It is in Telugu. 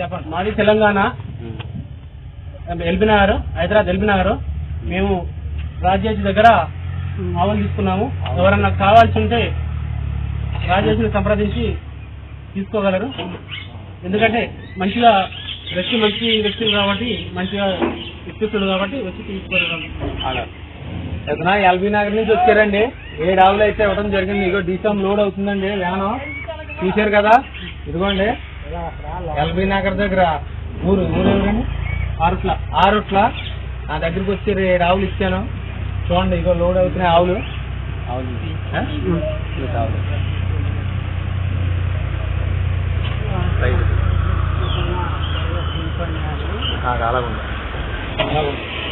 చెప్పండి. మాది Telangana. LB Nagar Hyderabad LB Nagar. మేము రాజేజ్ దగ్గర ఆవులు తీసుకున్నాము. ఎవరన్నా కావాల్సి ఉంటే రాజేజ్ని సంప్రదించి తీసుకోగలరు. ఎందుకంటే మంచిగా వ్యక్తి మంచి వ్యక్తులు కాబట్టి మంచిగా వ్యక్తిస్తుడు కాబట్టి వచ్చి తీసుకోగలరు ఎతనా ఎల్బీ నగర్ నుంచి వచ్చారండి. ఏడు ఆవులు అయితే ఇవ్వడం జరిగింది ఇగో డీసీఎం లోడ్ అవుతుందండి. వ్యానం. చూశారు కదా. ఇదిగోండి. ఎల్బీ నగర్ దగ్గర. ఊరు ఊరు ఎవరండి? ఆరుట్ల. ఆరుట్ల. నా దగ్గరికి వచ్చి ఆవులు ఇచ్చాను. చూడండి ఇగో లోడ్ అవుతున్నాయి ఆవులు. ఆవులు. ఆవులు. అలాగుంది.